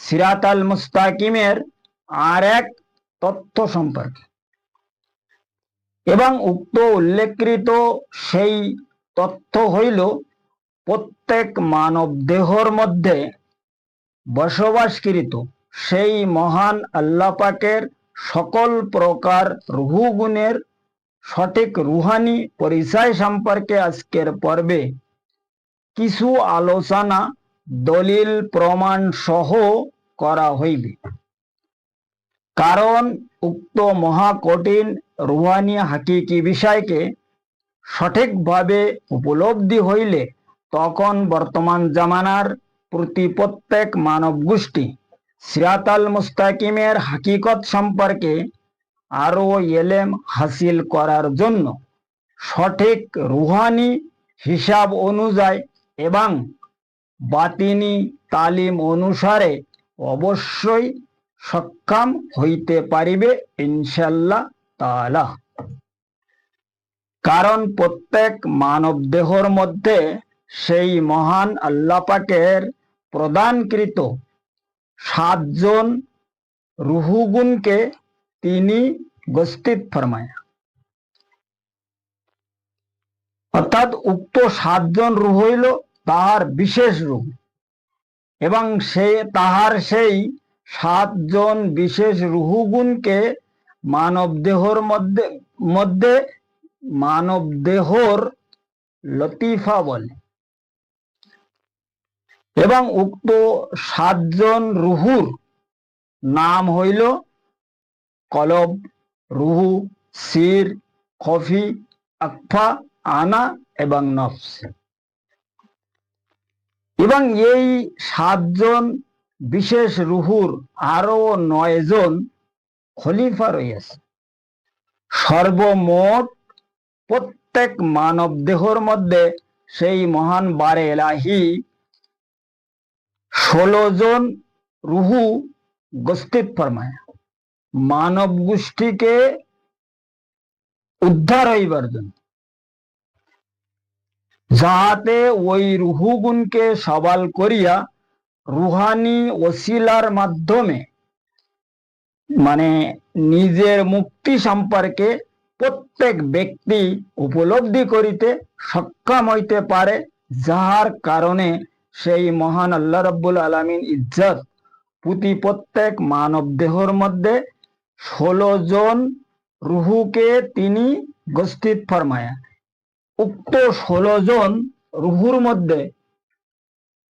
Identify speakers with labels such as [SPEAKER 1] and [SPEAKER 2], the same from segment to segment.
[SPEAKER 1] সিরাত আল মুস্তাকিমের আর এক তথ্য সম্পর্কে। এবং উক্ত উল্লেখকৃত সেই তথ্য হইল, প্রত্যেক মানব দেহর মধ্যে বসবাসকৃত সেই মহান আল্লাহ পাকের সকল প্রকার রুহুগুণের সঠিক রুহানি পরিচয় সম্পর্কে আজকের পর্বে কিছু আলোচনা দলিল প্রমাণ সহ করা হইবে। কারণ উক্ত মহাকঠিন রুহানি হাকিকি বিষয়কে সঠিকভাবে উপলব্ধি হইলে তখন বর্তমান জামানার প্রতি প্রত্যেক মানব গোষ্ঠী সিরাতাল মুস্তাকিমের হাকিকত সম্পর্কে আরও এলেম হাসিল করার জন্য সঠিক রুহানি হিসাব অনুযায়ী এবং বাতিনি তালিম অনুসারে অবশ্যই সক্ষম হইতে পারিবে ইনশাল্লাহ তাআলা। কারণ প্রত্যেক মানব দেহর মধ্যে সেই মহান আল্লাহ পাকের প্রদানকৃত সাতজন রুহুগুনকে তিনি গস্তিত ফরমায়। অর্থাৎ উক্ত সাতজন রুহ হইল তাহার বিশেষ রূপ। এবং সে, তাহার সেই সাতজন বিশেষ রুহুগুণকে মানব দেহর মধ্যে মধ্যে মানব দেহর লতিফা বলে। এবং উক্ত সাতজন রুহুর নাম হইল কলব, রুহু, সির, খফি আকফা আনা এবং নফস। এবং এই সাতজন বিশেষ রুহুর আরও নয় জন খলিফা রয়েছে। সর্বমোট প্রত্যেক মানব দেহর মধ্যে সেই মহান বারে এলাহি ষোলো জন রুহু গস্তিত ফরমায়। মানব গোষ্ঠীকে উদ্ধার হইবার জন্য। যাহাতে ওই রুহুগুনকে সবাল করিয়া রুহানি ওসিলার মাধ্যমে মানে নিজের মুক্তি সম্পর্কে প্রত্যেক ব্যক্তি উপলব্ধি করিতে সক্ষম হইতে পারে, যাহার কারণে সেই মহান আল্লাহ রব্বুল আলমিন ইজ্জত প্রতি প্রত্যেক মানব দেহর মধ্যে ষোলো জন রুহুকে তিনি গস্তিত ফরমায়া। উক্ত ষোলো জন রুহুর মধ্যে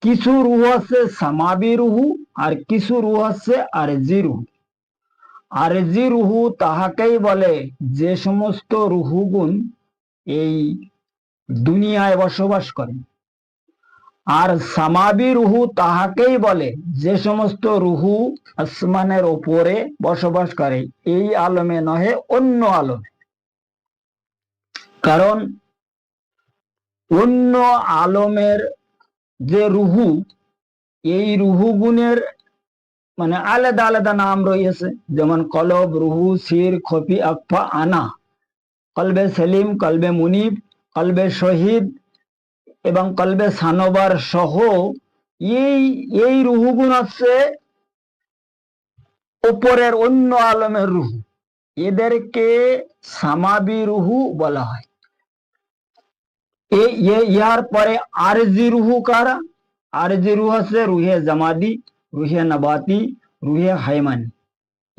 [SPEAKER 1] কিছু রুহ আছে সামাবি রুহু আর কিছু রুহ আছে আরজি রুহু। আরজি রুহু তাহাকেই বলে যে সমস্ত রুহুগুণ এই দুনিয়ায় বসবাস করে। আর সামাবি রুহু তাহাকেই বলে যে সমস্ত রুহু আসমানের ওপরে বসবাস করে, এই আলমে নহে অন্য আলমে। কারণ অন্য আলমের যে রুহু, এই রুহু গুণের মানে আলাদা আলাদা নাম রয়েছে। যেমন কলব, রুহু সির খফি আকফা আনা। কলবে সেলিম, কলবে মুনিব, কলবে শহীদ এবং কলবে সানোবার সহ এই এই রুহুগুণ হচ্ছে উপরের অন্য আলমের রুহু। এদেরকে সামাবি রুহু বলা হয়। ইহার পরে আরজি রুহু কারা আরজি রুহ আছে রুহে জামাদি রুহে নবাতি রুহে হাইমানি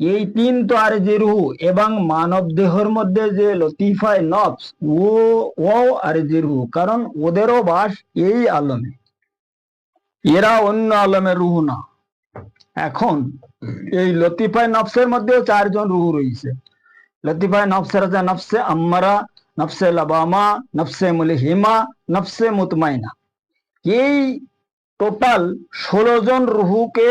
[SPEAKER 1] এই তিন তো আরজি রুহু এবং মানব দেহর মধ্যে যে লতিফায় নফস ও ও আরজি রুহু কারণ ওদেরও বাস এই আলমে এরা অন্য আলমের রুহু না এখন এই লতিফায় নফসের মধ্যেও চারজন রুহু রয়েছে লতিফায় নফসের আছে নফসে আম্মারা নফসে লাবামা নফসে মুলহিমা নফসে মুতমাইনা এই টোটাল ষোলো জন রুহুকে